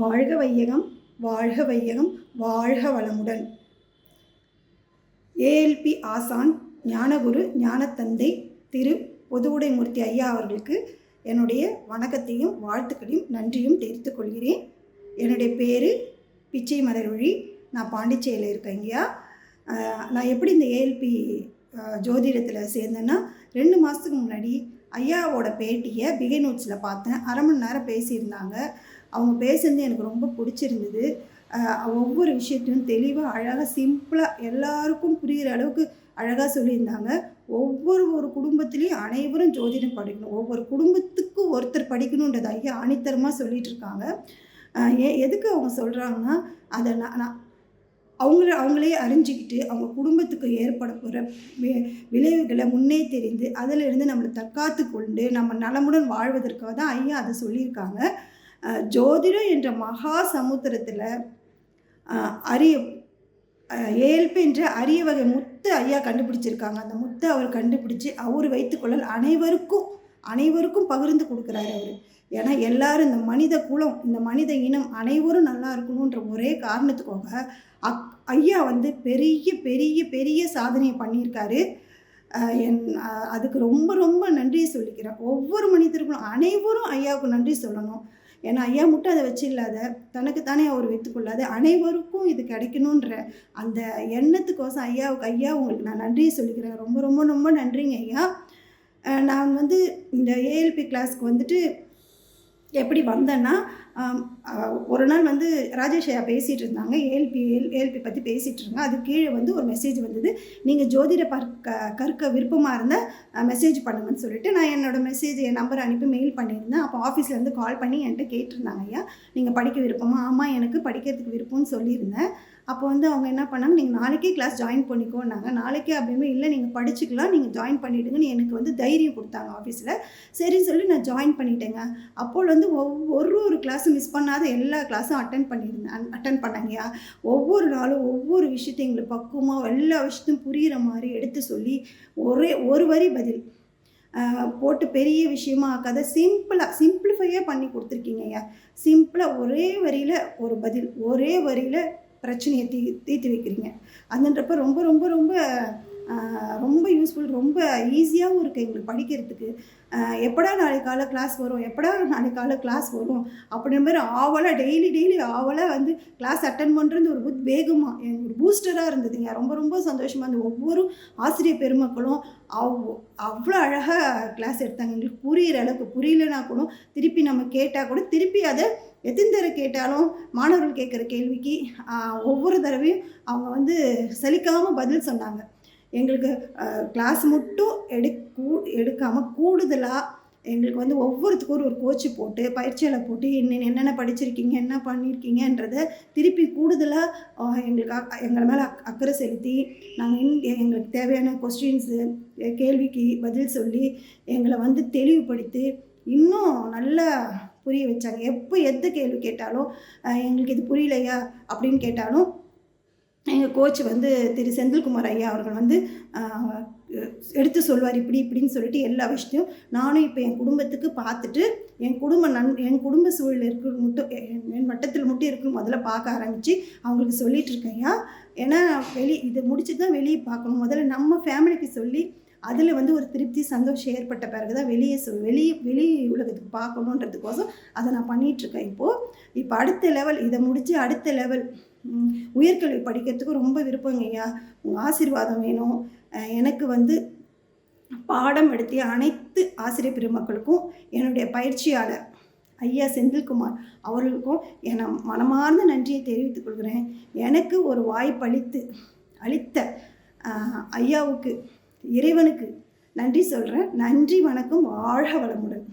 வாழ்க வையகம் வாழ்க வையகம் வாழ்க வளமுடன். ஏஎல்பி ஆசான் ஞானகுரு ஞானத்தந்தை திரு பொதுவுடைமூர்த்தி ஐயா அவர்களுக்கு என்னுடைய வணக்கத்தையும் வாழ்த்துக்களையும் நன்றியும் தெரிவித்துக் கொள்கிறேன். என்னுடைய பேர் பிச்சை மலர்வழி. நான் பாண்டிச்சேரியில் இருக்கேன் ஐயா. நான் எப்படி இந்த ஏஎல்பி ஜோதிடத்தில் சேர்ந்தேன்னா ரெண்டு மாதத்துக்கு முன்னாடி ஐயாவோட பேட்டியை பிகை நோட்ஸில் பார்த்தேன். அரை மணி நேரம் பேசியிருந்தாங்க. அவங்க பேசுனது எனக்கு ரொம்ப பிடிச்சிருந்தது. ஒவ்வொரு விஷயத்தையும் தெளிவாக அழகாக சிம்பிளாக எல்லாருக்கும் புரிகிற அளவுக்கு அழகாக சொல்லியிருந்தாங்க. ஒவ்வொரு ஒரு குடும்பத்துலேயும் அனைவரும் ஜோதிடம் படிக்கணும். ஒவ்வொரு குடும்பத்துக்கு ஒருத்தர் படிக்கணுன்றது ஐயா ஆணித்தரமாக சொல்லிகிட்டு இருக்காங்க ஏ எதுக்கு அவங்க சொல்கிறாங்கன்னா அதை நான் நான் அவங்கள அவங்களே அறிஞ்சிக்கிட்டு அவங்க குடும்பத்துக்கு ஏற்பட போகிற வி- விளைவுகளை முன்னே தெரிந்து அதிலிருந்து நம்மளை தற்காத்து கொண்டு நம்ம நலமுடன் வாழ்வதற்காக தான் ஐயா அதை சொல்லியிருக்காங்க. ஜோதிடம் என்ற மகா சமுத்திரத்தில் அரிய ஏல்பு என்ற அரிய வகை முத்து ஐயா கண்டுபிடிச்சிருக்காங்க. அந்த முத்தை அவர் கண்டுபிடிச்சு அவர் வைத்துக்கொள்ளல் அனைவருக்கும் அனைவருக்கும் பகிர்ந்து கொடுக்குறாரு அவர். ஏன்னா எல்லாரும் இந்த மனித குலம் இந்த மனித இனம் அனைவரும் நல்லா இருக்கணுன்ற ஒரே காரணத்துக்காக அக் ஐயா வந்து பெரிய பெரிய பெரிய சாதனையை பண்ணியிருக்காரு. என் அதுக்கு ரொம்ப ரொம்ப நன்றி சொல்லிக்கிறேன். ஒவ்வொரு மனிதர்களும் அனைவரும் ஐயாவுக்கு நன்றி சொல்லணும். ஏன்னா ஐயா மட்டும் அதை வச்சு இல்லாத தனக்குத்தானே அவர் வைத்துக்கொள்ளாது அனைவருக்கும் இது கிடைக்கணுன்ற அந்த எண்ணத்துக்கோசம் ஐயாவுக்கு ஐயா உங்களுக்கு நான் நன்றி சொல்லிக்கிறேன். ரொம்ப ரொம்ப ரொம்ப நன்றிங்க ஐயா. நான் வந்து இந்த ஏஎல்பி கிளாஸ்க்கு வந்துட்டு எப்படி வந்தேன்னா ஒரு நாள் வந்து ராஜேஷ் ஐயா பேசிகிட்டு இருந்தாங்க. ஏஎல்பி ஏல் ஏஎல்பி பற்றி பேசிகிட்டு இருந்தாங்க. அது கீழே வந்து ஒரு மெசேஜ் வந்தது. நீங்கள் ஜோதிட பார்க்க கற்க விருப்பமாக இருந்தால் மெசேஜ் பண்ணுங்கன்னு சொல்லிட்டு நான் என்னோடய மெசேஜ் என் நம்பர் அனுப்பி மெயில் பண்ணியிருந்தேன். அப்போ ஆஃபீஸ்லேருந்து கால் பண்ணி என்கிட்ட கேட்டிருந்தாங்க ஐயா. நீங்கள் படிக்க விருப்பமா? ஆமாம் எனக்கு படிக்கிறதுக்கு விருப்பம்னு சொல்லியிருந்தேன். அப்போ வந்து அவங்க என்ன பண்ணாங்க நீங்கள் நாளைக்கே கிளாஸ் ஜாயின் பண்ணிக்கோன்னாங்க. நாளைக்கே அப்படின்னு இல்லை நீங்கள் படிச்சுக்கலாம் நீங்கள் ஜாயின் பண்ணிவிடுங்கன்னு எனக்கு வந்து தைரியம் கொடுத்தாங்க ஆஃபீஸில் சரின்னு சொல்லி நான் ஜாயின் பண்ணிட்டேங்க. அப்போ வந்து ஒவ்வொரு ஒரு கிளாஸும் மிஸ் பண்ணாத எல்லா கிளாஸும் அட்டன் பண்ணியிருந்தேன் அட்டன் பண்ணாங்கயா? ஒவ்வொரு நாளும் ஒவ்வொரு விஷயத்தையும் எங்களுக்கு பக்குவமாக எல்லா விஷயத்தையும் புரிகிற மாதிரி எடுத்து சொல்லி ஒரே ஒரு வரி பதில். போட்டு பெரிய விஷயமா ஆக்காத சிம்பிளாக சிம்பிளிஃபையாக பண்ணி கொடுத்துருக்கீங்க ஐயா சிம்பிளாக ஒரே வரியில் ஒரு பதில் ஒரே வரியில் பிரச்சனையை தீ தீர்த்து வைக்கிறீங்க. அதுன்றப்ப ரொம்ப ரொம்ப ரொம்ப ரொம்ப யூஸ்ஃபுல் ரொம்ப ஈஸியாகவும் இருக்குது எங்களுக்கு படிக்கிறதுக்கு. எப்படா நாளைக்கு காலை கிளாஸ் வரும்? எப்படா நாளைக்கு காலை கிளாஸ் வரும்? அப்படின்ற மாதிரி ஆவலாக டெய்லி டெய்லி ஆவலாக வந்து கிளாஸ் அட்டன் பண்ணுறது ஒரு உத்வேகமாக எனக்கு ஒரு பூஸ்டராக இருந்ததுங்க ரொம்ப ரொம்ப சந்தோஷமாக இருந்தது. ஒவ்வொரு ஆசிரியர் பெருமக்களும் அவ் அவ்வளோ அழகாக கிளாஸ் எடுத்தாங்க. எங்களுக்கு புரியிற அளவுக்கு புரியலனா கூட திருப்பி நம்ம கேட்டால் கூட திருப்பி அதை எத்தனை தடவை கேட்டாலும் மாணவர்கள் கேட்குற கேள்விக்கு ஒவ்வொரு தடவையும் அவங்க வந்து சலிக்காமல் பதில் சொன்னாங்க. எங்களுக்கு கிளாஸ் மட்டும் எடு கூ எடுக்காமல் கூடுதலாக எங்களுக்கு வந்து ஒவ்வொருத்துக்கும் ஒரு ஒரு கோச்சு போட்டு பயிற்சியாளர் போட்டு என்ன என்னென்ன படிச்சிருக்கீங்க என்ன பண்ணியிருக்கீங்கன்றத திருப்பி கூடுதலாக எங்களுக்கு அக்- எங்களை மேலே அக் அக்கறை செலுத்தி நாங்கள் இன் எங்களுக்கு தேவையான கொஸ்டின்ஸு கேள்விக்கு பதில் சொல்லி எங்களை வந்து தெளிவுபடுத்தி இன்னும் நல்லா புரிய வச்சாங்க. எப்போ எந்த கேள்வி கேட்டாலும் எங்களுக்கு இது புரியலையா அப்படின்னு கேட்டாலும் எங்கள் கோச் வந்து திரு செந்தில்குமார் ஐயா அவர்கள் வந்து எடுத்து சொல்வார் இப்படி இப்படின்னு சொல்லிட்டு எல்லா விஷயத்தையும் நானும் இப்போ என் குடும்பத்துக்கு பார்த்துட்டு என் குடும்ப நன் என் குடும்ப சூழலில் இருக்கிற மட்டும் என் மட்டத்தில் வட்டத்தில் மட்டும் இருக்கிற முதல்ல பார்க்க ஆரம்பித்து அவங்களுக்கு சொல்லிட்டு இருக்கேன் ஐயா. ஏன்னா வெளி இதை முடிச்சு தான் வெளியே பார்க்கணும். முதல்ல நம்ம ஃபேமிலிக்கு சொல்லி அதில் வந்து ஒரு திருப்தி சந்தோஷம் ஏற்பட்ட பிறகு தான் வெளியே சொல் வெளியே வெளி உலகத்துக்கு பார்க்கணுன்றதுக்கோசம் அதை நான் பண்ணிகிட்ருக்கேன் இப்போது இப்போ. அடுத்த லெவல் இதை முடித்து அடுத்த லெவல் உயர்கல்வி படிக்கிறதுக்கு ரொம்ப விருப்பங்க ஐயா உங்கள் ஆசீர்வாதம் வேணும். எனக்கு வந்து பாடம் எடுத்திய அனைத்து ஆசிரியர் பெருமக்களுக்கும் என்னுடைய பயிற்சியாளர் ஐயா செந்தில்குமார் அவர்களுக்கும் என மனமார்ந்த நன்றியை தெரிவித்துக் கொள்கிறேன். எனக்கு ஒரு வாய்ப்பளித்து அளித்த ஐயாவுக்கு இறைவனுக்கு நன்றி சொல்கிறேன் நன்றி வணக்கம் வாழ்க வளமுடன்.